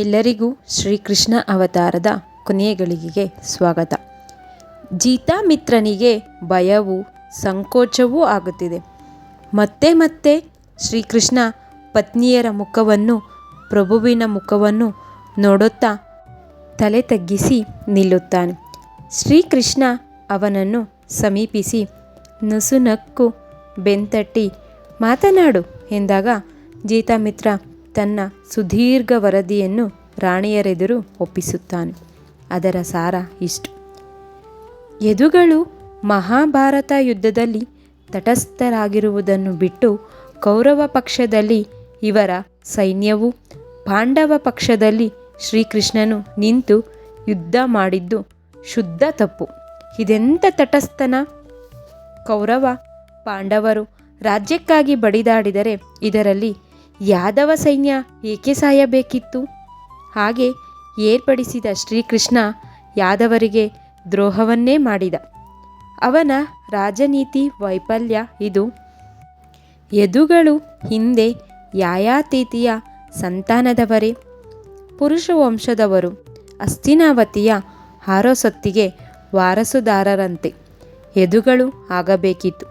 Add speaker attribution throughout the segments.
Speaker 1: ಎಲ್ಲರಿಗೂ ಶ್ರೀಕೃಷ್ಣ ಅವತಾರದ ಕೊನೆಯ ಗಳಿಗೆಗೆ ಸ್ವಾಗತ ಜೀತಾಮಿತ್ರನಿಗೆ ಭಯವೂ ಸಂಕೋಚವೂ ಆಗುತ್ತಿದೆ. ಮತ್ತೆ ಮತ್ತೆ ಶ್ರೀಕೃಷ್ಣ ಪತ್ನಿಯರ ಮುಖವನ್ನು, ಪ್ರಭುವಿನ ಮುಖವನ್ನು ನೋಡುತ್ತಾ ತಲೆ ತಗ್ಗಿಸಿ ನಿಲ್ಲುತ್ತಾನೆ. ಶ್ರೀಕೃಷ್ಣ ಅವನನ್ನು ಸಮೀಪಿಸಿ, ನುಸುನಕ್ಕು ಬೆಂತಟ್ಟಿ, ಮಾತನಾಡು ಎಂದಾಗ ಜೀತಾಮಿತ್ರ ತನ್ನ ಸುದೀರ್ಘ ವರದಿಯನ್ನು ರಾಣಿಯರೆದುರು ಒಪ್ಪಿಸುತ್ತಾನೆ. ಅದರ ಸಾರ ಇಷ್ಟು. ಯದುಗಳು ಮಹಾಭಾರತ ಯುದ್ಧದಲ್ಲಿ ತಟಸ್ಥರಾಗಿರುವುದನ್ನು ಬಿಟ್ಟು ಕೌರವ ಪಕ್ಷದಲ್ಲಿ ಇವರ ಸೈನ್ಯವು ಪಾಂಡವ ಪಕ್ಷದಲ್ಲಿ ಶ್ರೀಕೃಷ್ಣನು ನಿಂತು ಯುದ್ಧ ಮಾಡಿದ್ದು ಶುದ್ಧ ತಪ್ಪು. ಇದೆಂಥ ತಟಸ್ಥನ ಕೌರವ ಪಾಂಡವರು ರಾಜ್ಯಕ್ಕಾಗಿ ಬಡಿದಾಡಿದರೆ ಇದರಲ್ಲಿ ಯಾದವ ಸೈನ್ಯ ಏಕೆ ಸಾಯಬೇಕಿತ್ತು? ಹಾಗೆ ಏರ್ಪಡಿಸಿದ ಶ್ರೀಕೃಷ್ಣ ಯಾದವರಿಗೆ ದ್ರೋಹವನ್ನೇ ಮಾಡಿದ. ಅವನ ರಾಜನೀತಿ ವೈಫಲ್ಯ ಇದು. ಯದುಗಳು ಹಿಂದೆ ಯಾಯಾತೀತಿಯ ಸಂತಾನದವರೇ ಪುರುಷ ವಂಶದವರು ಅಸ್ತಿನಾವತಿಯ ಹಾರೋಸತ್ತಿಗೆ ವಾರಸುದಾರರಂತೆ. ಯದುಗಳು ಆಗಬೇಕಿತ್ತು.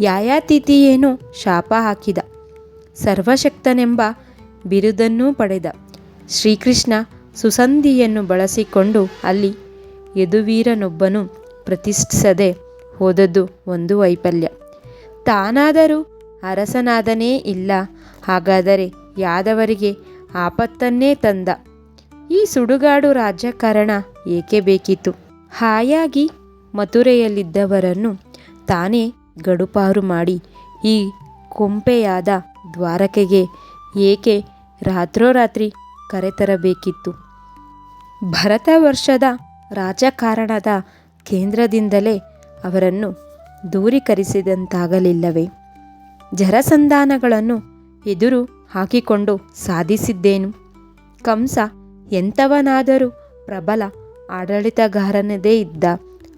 Speaker 1: ಯಾಯಾತೀತಿಯೇನು ಶಾಪ ಹಾಕಿದ. ಸರ್ವಶಕ್ತನೆಂಬ ಬಿರುದನ್ನೂ ಪಡೆದ. ಶ್ರೀಕೃಷ್ಣ ಸುಸಂಧಿಯನ್ನು ಬಳಸಿಕೊಂಡು ಅಲ್ಲಿ ಯದುವೀರನೊಬ್ಬನು ಪ್ರತಿಷ್ಠಿಸದೆ ಹೋದದ್ದು ಒಂದು ವೈಫಲ್ಯ. ತಾನಾದರೂ ಅರಸನಾದನೇ ಇಲ್ಲ. ಹಾಗಾದರೆ ಯಾದವರಿಗೆ ಆಪತ್ತನ್ನೇ ತಂದ? ಈ ಸುಡುಗಾಡು ರಾಜಕಾರಣ ಏಕೆ ಬೇಕಿತ್ತು? ಹಾಯಾಗಿ ಮಥುರೆಯಲ್ಲಿದ್ದವರನ್ನು ತಾನೇ ಗಡುಪಾರು ಮಾಡಿ ಈ ಕೊಂಪೆಯಾದ ದ್ವಾರಕೆಗೆ ಏಕೆ ರಾತ್ರೋರಾತ್ರಿ ಕರೆತರಬೇಕಿತ್ತು? ಭರತ ವರ್ಷದ ರಾಜಕಾರಣದ ಕೇಂದ್ರದಿಂದಲೇ ಅವರನ್ನು ದೂರೀಕರಿಸಿದಂತಾಗಲಿಲ್ಲವೇ? ಜರಸಂಧಾನಗಳನ್ನು ಎದುರು ಹಾಕಿಕೊಂಡು ಸಾಧಿಸಿದ್ದೇನು? ಕಂಸ ಎಂಥವನಾದರೂ ಪ್ರಬಲ ಆಡಳಿತಗಾರನದೇ ಇದ್ದ.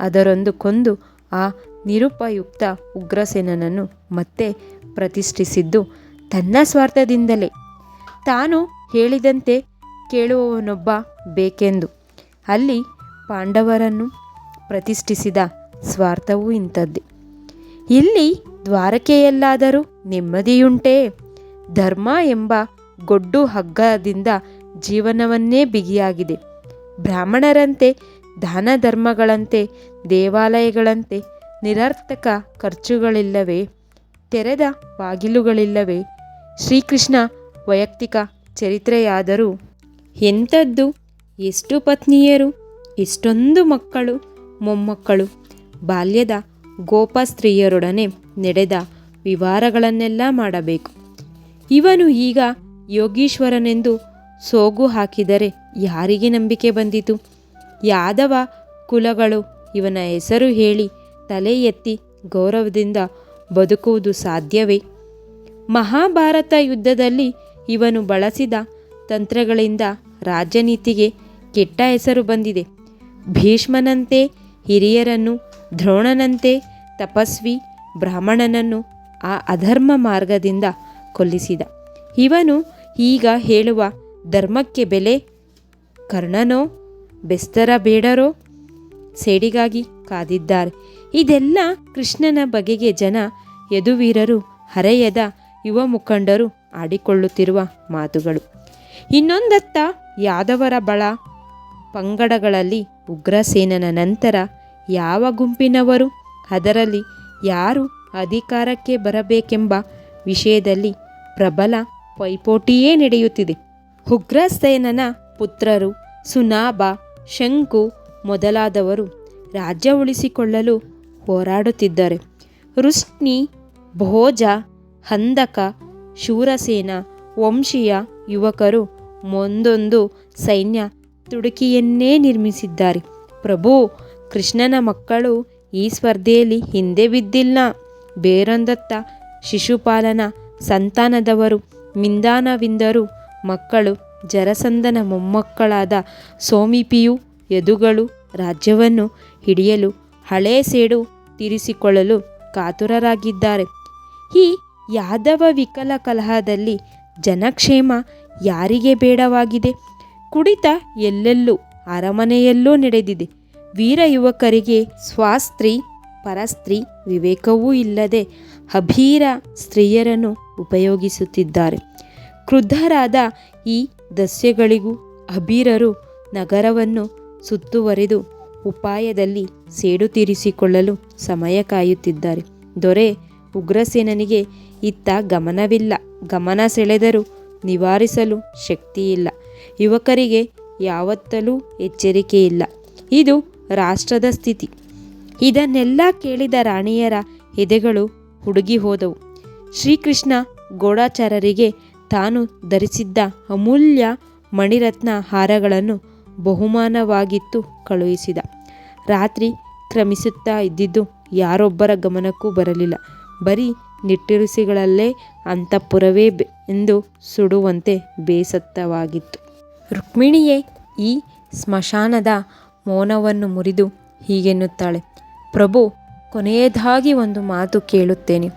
Speaker 1: ಅದರೊಂದು ಕೊಂದು ಆ ನಿರುಪಯುಕ್ತ ಉಗ್ರಸೇನನನ್ನು ಮತ್ತೆ ಪ್ರತಿಷ್ಠಿಸಿದ್ದು ತನ್ನ ಸ್ವಾರ್ಥದಿಂದಲೇ. ತಾನು ಹೇಳಿದಂತೆ ಕೇಳುವವನೊಬ್ಬ ಬೇಕೆಂದು. ಅಲ್ಲಿ ಪಾಂಡವರನ್ನು ಪ್ರತಿಷ್ಠಿಸಿದ ಸ್ವಾರ್ಥವೂ ಇಂಥದ್ದೇ. ಇಲ್ಲಿ ದ್ವಾರಕೆಯಲ್ಲಾದರೂ ನೆಮ್ಮದಿಯುಂಟೇ. ಧರ್ಮ ಎಂಬ ಗೊಡ್ಡು ಹಗ್ಗದಿಂದ ಜೀವನವನ್ನೇ ಬಿಗಿಯಾಗಿದೆ. ಬ್ರಾಹ್ಮಣರಂತೆ ದಾನ ಧರ್ಮಗಳಂತೆ ದೇವಾಲಯಗಳಂತೆ ನಿರರ್ಥಕ ಖರ್ಚುಗಳಿಲ್ಲವೇ, ತೆರೆದ ಬಾಗಿಲುಗಳಿಲ್ಲವೇ ಶ್ರೀಕೃಷ್ಣ ವೈಯಕ್ತಿಕ ಚರಿತ್ರೆಯಾದರೂ ಎಂಥದ್ದು? ಎಷ್ಟು ಪತ್ನಿಯರು? ಎಷ್ಟೊಂದು ಮಕ್ಕಳು, ಮೊಮ್ಮಕ್ಕಳು. ಬಾಲ್ಯದ ಗೋಪ ಸ್ತ್ರೀಯರೊಡನೆ ನಡೆದ ವಿವಾರಗಳನ್ನೆಲ್ಲ ಮಾಡಬೇಕು. ಇವನು ಈಗ ಯೋಗೀಶ್ವರನೆಂದು ಸೋಗು ಹಾಕಿದರೆ ಯಾರಿಗೆ ನಂಬಿಕೆ ಬಂದಿತು? ಯಾದವ ಕುಲಗಳು ಇವನ ಹೆಸರು ಹೇಳಿ ತಲೆ ಎತ್ತಿ ಗೌರವದಿಂದ ಬದುಕುವುದು ಸಾಧ್ಯವೇ? ಮಹಾಭಾರತ ಯುದ್ಧದಲ್ಲಿ ಇವನು ಬಳಸಿದ ತಂತ್ರಗಳಿಂದ ರಾಜನೀತಿಗೆ ಕೆಟ್ಟ ಹೆಸರು ಬಂದಿದೆ. ಭೀಷ್ಮನಂತೆ ಹಿರಿಯರನ್ನು, ದ್ರೋಣನಂತೆ ತಪಸ್ವಿ ಬ್ರಾಹ್ಮಣನನ್ನು ಆ ಅಧರ್ಮ ಮಾರ್ಗದಿಂದ ಕೊಲ್ಲಿಸಿದ. ಇವನು ಈಗ ಹೇಳುವ ಧರ್ಮಕ್ಕೆ ಬೆಲೆ ಕರ್ಣನೋ, ಬೆಸ್ತರ ಬೇಡರೋ, ಸೇಡಿಗಾಗಿ ಕಾದಿದ್ದಾರೆ. ಇದೆಲ್ಲ ಕೃಷ್ಣನ ಬಗೆಗೆ ಜನ ಯದುವೀರರು ಹರೆಯದ ಯುವ ಮುಖಂಡರು ಆಡಿಕೊಳ್ಳುತ್ತಿರುವ ಮಾತುಗಳು. ಇನ್ನೊಂದತ್ತ ಯಾದವರ ಬಳ. ಪಂಗಡಗಳಲ್ಲಿ ಉಗ್ರಸೇನನ ನಂತರ ಯಾವ ಗುಂಪಿನವರು, ಅದರಲ್ಲಿ ಯಾರು ಅಧಿಕಾರಕ್ಕೆ ಬರಬೇಕೆಂಬ ವಿಷಯದಲ್ಲಿ ಪ್ರಬಲ ಪೈಪೋಟಿಯೇ ನಡೆಯುತ್ತಿದೆ. ಉಗ್ರಸೇನನ ಪುತ್ರರು ಸುನಾಭ ಶಂಕು ಮೊದಲಾದವರು ರಾಜ್ಯ ಉಳಿಸಿಕೊಳ್ಳಲು ಹೋರಾಡುತ್ತಿದ್ದಾರೆ. ರುಷ್ಣಿ ಭೋಜ ಹಂದಕ, ಶೂರಸೇನ, ವಂಶೀಯ ಯುವಕರು ಒಂದೊಂದು ಸೈನ್ಯ ತುಡುಕಿಯನ್ನೇ ನಿರ್ಮಿಸಿದ್ದಾರೆ. ಪ್ರಭು, ಕೃಷ್ಣನ ಮಕ್ಕಳು ಈ ಸ್ಪರ್ಧೆಯಲ್ಲಿ ಹಿಂದೆ ಬಿದ್ದಿಲ್ಲ. ಬೇರೊಂದತ್ತ ಶಿಶುಪಾಲನ ಸಂತಾನದವರು, ಮಿಂದಾನವಿಂದರು. ಮಕ್ಕಳು, ಜರಸಂದನ ಮೊಮ್ಮಕ್ಕಳಾದ ಸೋಮಿಪಿಯು ಯದುಗಳು ರಾಜ್ಯವನ್ನು ಹಿಡಿಯಲು ಹಳೇ ಸೇಡು ತೀರಿಸಿಕೊಳ್ಳಲು ಕಾತುರರಾಗಿದ್ದಾರೆ. ಈ ಯಾದವ ವಿಕಲ ಕಲಹದಲ್ಲಿ ಜನಕ್ಷೇಮ ಯಾರಿಗೆ ಬೇಡವಾಗಿದೆ? ಕುಡಿತ ಎಲ್ಲೆಲ್ಲೂ, ಅರಮನೆಯಲ್ಲೂ ನಡೆದಿದೆ. ವೀರ ಯುವಕರಿಗೆ ಸ್ವಾಸ್ತ್ರೀ, ಪರಸ್ತ್ರಿ ವಿವೇಕವೂ ಇಲ್ಲದೆ ಅಭೀರ ಸ್ತ್ರೀಯರನ್ನು ಉಪಯೋಗಿಸುತ್ತಿದ್ದಾರೆ. ಕ್ರುದ್ಧರಾದ ಈ ದಸ್ಯಗಳಿಗೂ ಅಭೀರರು ನಗರವನ್ನು ಸುತ್ತುವರೆದು ಉಪಾಯದಲ್ಲಿ ಸೇಡು ತೀರಿಸಿಕೊಳ್ಳಲು ಸಮಯ ಕಾಯುತ್ತಿದ್ದಾರೆ. ದೊರೆ ಉಗ್ರಸೇನನಿಗೆ ಇತ್ತ ಗಮನವಿಲ್ಲ. ಗಮನ ಸೆಳೆದರೂ ನಿವಾರಿಸಲು ಶಕ್ತಿಯಿಲ್ಲ. ಯುವಕರಿಗೆ ಯಾವತ್ತಲೂ ಎಚ್ಚರಿಕೆಯಿಲ್ಲ. ಇದು ರಾಷ್ಟ್ರದ ಸ್ಥಿತಿ. ಇದನ್ನೆಲ್ಲ ಕೇಳಿದ ರಾಣಿಯರ ಎದೆಗಳು ಹುಡುಗಿ ಹೋದವು ಶ್ರೀಕೃಷ್ಣ ಗೋಡಾಚಾರರಿಗೆ ತಾನು ಧರಿಸಿದ್ದ ಅಮೂಲ್ಯ ಮಣಿರತ್ನ ಹಾರಗಳನ್ನು ಬಹುಮಾನವಾಗಿತ್ತು ಕಳುಹಿಸಿದ. ರಾತ್ರಿ ಕ್ರಮಿಸುತ್ತಾ ಇದ್ದಿದ್ದು ಯಾರೊಬ್ಬರ ಗಮನಕ್ಕೂ ಬರಲಿಲ್ಲ. ಬರೀ ನಿಟ್ಟುರಿಸಿಗಳಲ್ಲೇ ಅಂತಃಪುರವೇ ಎಂದು ಸುಡುವಂತೆ ಬೇಸತ್ತವಾಗಿತ್ತು. ರುಕ್ಮಿಣಿಯೇ ಈ ಸ್ಮಶಾನದ ಮೌನವನ್ನು ಮುರಿದು ಹೀಗೆನ್ನುತ್ತಾಳೆ, ಪ್ರಭು, ಕೊನೆಯದಾಗಿ ಒಂದು ಮಾತು ಕೇಳುತ್ತೇನೆ.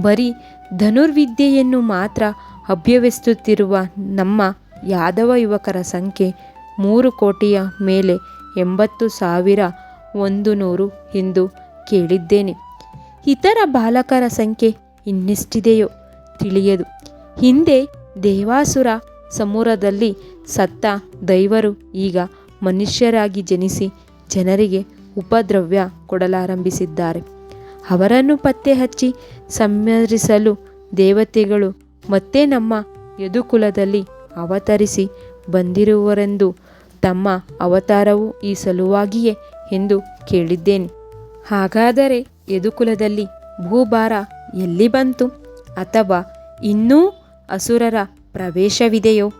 Speaker 1: ಬರೀ ಧನುರ್ವಿದ್ಯೆಯನ್ನು ಮಾತ್ರ ಅಭ್ಯವಿಸುತ್ತಿರುವ ನಮ್ಮ ಯಾದವ ಯುವಕರ ಸಂಖ್ಯೆ ಮೂರು ಕೋಟಿಯ ಮೇಲೆ ಎಂಬತ್ತು ಸಾವಿರ ಒಂದು ನೂರು ಎಂದು ಕೇಳಿದ್ದೇನೆ. ಇತರ ಬಾಲಕರ ಸಂಖ್ಯೆ ಇನ್ನೆಷ್ಟಿದೆಯೋ ತಿಳಿಯದು. ಹಿಂದೆ ದೇವಾಸುರ ಸಮೂರದಲ್ಲಿ ಸತ್ತ ದೈವರು ಈಗ ಮನುಷ್ಯರಾಗಿ ಜನಿಸಿ ಜನರಿಗೆ ಉಪದ್ರವ್ಯ ಕೊಡಲಾರಂಭಿಸಿದ್ದಾರೆ. ಅವರನ್ನು ಪತ್ತೆ ಹಚ್ಚಿ ಸಂಹರಿಸಲು ದೇವತೆಗಳು ಮತ್ತೆ ನಮ್ಮ ಯದುಕುಲದಲ್ಲಿ ಅವತರಿಸಿ ಬಂದಿರುವರೆಂದು ತಮ್ಮ ಅವತಾರವು ಈ ಸಲುವಾಗಿಯೇ ಎಂದು ಕೇಳಿದ್ದೇನೆ. ಹಾಗಾದರೆ ಯದುಕುಲದಲ್ಲಿ ಭೂಭಾರ ಎಲ್ಲಿ ಬಂತು? ಅಥವಾ ಇನ್ನೂ ಅಸುರರ ಪ್ರವೇಶವಿದೆಯೋ?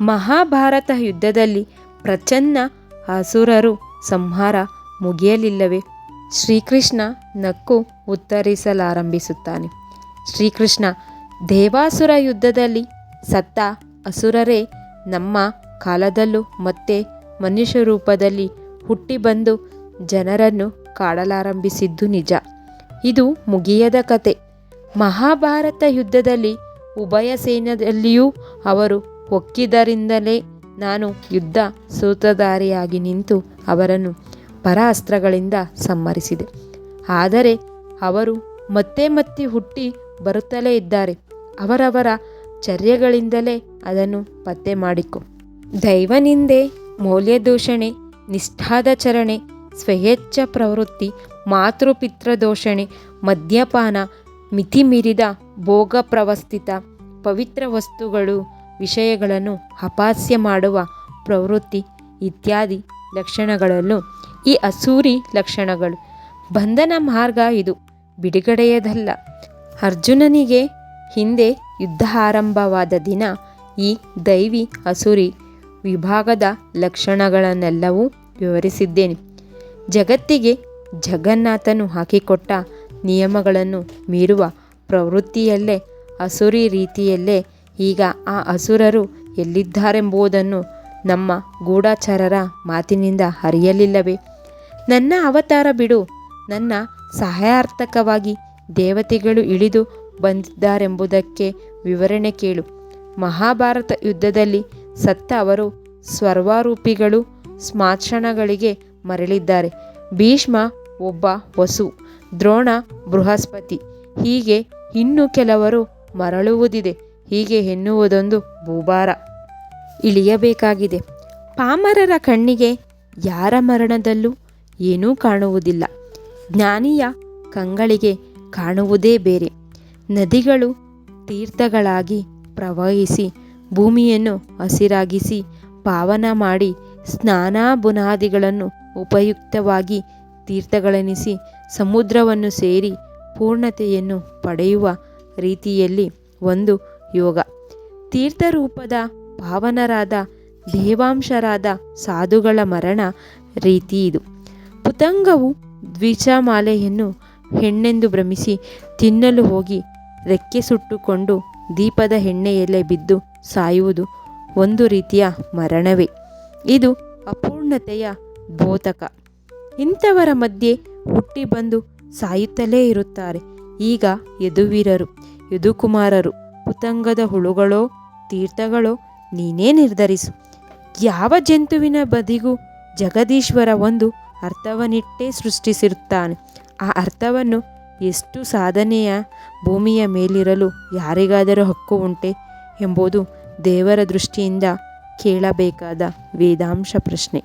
Speaker 1: ಮಹಾಭಾರತ ಯುದ್ಧದಲ್ಲಿ ಪ್ರಚನ್ನ ಅಸುರರು ಸಂಹಾರ ಮುಗಿಯಲಿಲ್ಲವೇ? ಶ್ರೀಕೃಷ್ಣ ನಕ್ಕು ಉತ್ತರಿಸಲಾರಂಭಿಸುತ್ತಾನೆ. ಶ್ರೀಕೃಷ್ಣ, ದೇವಾಸುರ ಯುದ್ಧದಲ್ಲಿ ಸತ್ತ ಅಸುರರೇ ನಮ್ಮ ಕಾಲದಲ್ಲೂ ಮತ್ತೆ ಮನುಷ್ಯ ರೂಪದಲ್ಲಿ ಹುಟ್ಟಿ ಬಂದು ಜನರನ್ನು ಕಾಡಲಾರಂಭಿಸಿದ್ದು ನಿಜ. ಇದು ಮುಗಿಯದ ಕತೆ. ಮಹಾಭಾರತ ಯುದ್ಧದಲ್ಲಿ ಉಭಯ ಸೇನೆಯಲ್ಲಿಯೂ ಅವರು ಒಕ್ಕಿದರಿಂದಲೇ ನಾನು ಯುದ್ಧ ಸೂತ್ರಧಾರಿಯಾಗಿ ನಿಂತು ಅವರನ್ನು ಪರ ಅಸ್ತ್ರಗಳಿಂದ ಸಂಹರಿಸಿದೆ. ಆದರೆ ಅವರು ಮತ್ತೆ ಮತ್ತೆ ಹುಟ್ಟಿ ಬರುತ್ತಲೇ ಇದ್ದಾರೆ. ಅವರವರ ಚರ್ಯಗಳಿಂದಲೇ ಅದನ್ನು ಪತ್ತೆ ಮಾಡಿಕೊ. ದೈವನಿಂದೆ ಮೌಲ್ಯದೂಷಣೆ ನಿಷ್ಠಾದಚರಣೆ ಸ್ವೇಚ್ಛ ಪ್ರವೃತ್ತಿ ಮಾತೃಪಿತೃದೋಷಣೆ, ಮದ್ಯಪಾನ, ಮಿತಿಮೀರಿದ ಭೋಗ ಪ್ರವಸ್ಥಿತ ಪವಿತ್ರ ವಸ್ತುಗಳು, ವಿಷಯಗಳನ್ನು ಅಪಾಸ್ಯ ಮಾಡುವ ಪ್ರವೃತ್ತಿ ಇತ್ಯಾದಿ ಲಕ್ಷಣಗಳನ್ನು ಈ ಅಸೂರಿ ಲಕ್ಷಣಗಳು. ಬಂಧನ ಮಾರ್ಗ ಇದು, ಬಿಡುಗಡೆಯದಲ್ಲ. ಅರ್ಜುನನಿಗೆ ಹಿಂದೆ ಯುದ್ಧ ಆರಂಭವಾದ ದಿನ ಈ ದೈವಿ ಅಸುರಿ ವಿಭಾಗದ ಲಕ್ಷಣಗಳನ್ನೆಲ್ಲವೂ ವಿವರಿಸಿದ್ದೇನೆ. ಜಗತ್ತಿಗೆ ಜಗನ್ನಾಥನು ಹಾಕಿಕೊಟ್ಟ ನಿಯಮಗಳನ್ನು ಮೀರುವ ಪ್ರವೃತ್ತಿಯಲ್ಲೇ, ಅಸುರಿ ರೀತಿಯಲ್ಲೇ ಈಗ ಆ ಅಸುರರು ಎಲ್ಲಿದ್ದಾರೆಂಬುದನ್ನು ನಮ್ಮ ಗೂಢಚಾರರ ಮಾತಿನಿಂದ ಅರಿಯಲಿಲ್ಲವೇ? ನನ್ನ ಅವತಾರ ಬಿಡು, ನನ್ನ ಸಹಾಯಾರ್ಥಕವಾಗಿ ದೇವತೆಗಳು ಇಳಿದು ಬಂದಿದ್ದಾರೆಂಬುದಕ್ಕೆ ವಿವರಣೆ ಕೇಳು. ಮಹಾಭಾರತ ಯುದ್ಧದಲ್ಲಿ ಸತ್ತ ಅವರು ಸ್ವರ್ವಾರೂಪಿಗಳು ಸ್ಮಾಶನಗಳಿಗೆ ಮರಳಿದ್ದಾರೆ. ಭೀಷ್ಮ ಒಬ್ಬ ವಸು, ದ್ರೋಣ, ಬೃಹಸ್ಪತಿ. ಹೀಗೆ ಇನ್ನು ಕೆಲವರು ಮರಳುವುದಿದೆ, ಹೀಗೆ ಎನ್ನುವುದೊಂದು ಭೂಭಾರ. ಇಳಿಯಬೇಕಾಗಿದೆ. ಪಾಮರರ ಕಣ್ಣಿಗೆ ಯಾರ ಮರಣದಲ್ಲೂ ಏನೂ ಕಾಣುವುದಿಲ್ಲ. ಜ್ಞಾನಿಯ ಕಂಗಳಿಗೆ ಕಾಣುವುದೇ ಬೇರೆ. ನದಿಗಳು ತೀರ್ಥಗಳಾಗಿ ಪ್ರವಹಿಸಿ, ಭೂಮಿಯನ್ನು ಹಸಿರಾಗಿಸಿ, ಪಾವನ ಮಾಡಿ ಸ್ನಾನ ಬುನಾದಿಗಳನ್ನು ಉಪಯುಕ್ತವಾಗಿ ತೀರ್ಥಗಳೆನಿಸಿ ಸಮುದ್ರವನ್ನು ಸೇರಿ ಪೂರ್ಣತೆಯನ್ನು ಪಡೆಯುವ ರೀತಿಯಲ್ಲಿ ಒಂದು ಯೋಗ. ತೀರ್ಥರೂಪದ ಪಾವನರಾದ, ದೇವಾಂಶರಾದ ಸಾಧುಗಳ ಮರಣ ರೀತಿ ಇದು. ಪುತಂಗವು ದ್ವಿಚಾಮಾಲೆಯನ್ನು ಹೆಣ್ಣೆಂದು ಭ್ರಮಿಸಿ ತಿನ್ನಲು ಹೋಗಿ ರೆಕ್ಕೆ ಸುಟ್ಟುಕೊಂಡು ದೀಪದ ಹೆಣ್ಣೆಯಲ್ಲೇ ಬಿದ್ದು ಸಾಯುವುದು ಒಂದು ರೀತಿಯ ಮರಣವೇ. ಇದು ಅಪೂರ್ಣತೆಯ ದ್ಯೋತಕ ಇಂಥವರ ಮಧ್ಯೆ ಹುಟ್ಟಿ ಬಂದು ಸಾಯುತ್ತಲೇ ಇರುತ್ತಾರೆ. ಈಗ ಯದುವೀರರು, ಯದುಕುಮಾರರು, ಪುತಂಗದ ಹುಳುಗಳೋ, ತೀರ್ಥಗಳೋ, ನೀನೇ ನಿರ್ಧರಿಸು. ಯಾವ ಜಂತುವಿನ ಬದಿಗೂ ಜಗದೀಶ್ವರ ಒಂದು ಅರ್ಥವನ್ನಿಟ್ಟೇ ಸೃಷ್ಟಿಸಿರುತ್ತಾನೆ. ಆ ಅರ್ಥವನ್ನು ಎಷ್ಟು ಸಾಧನೆಯ ಭೂಮಿಯ ಮೇಲಿರಲು ಯಾರಿಗಾದರೂ ಹಕ್ಕು ಉಂಟೆ ಎಂಬುದು ದೇವರ ದೃಷ್ಟಿಯಿಂದ ಕೇಳಬೇಕಾದ ವೇದಾಂಶ ಪ್ರಶ್ನೆ.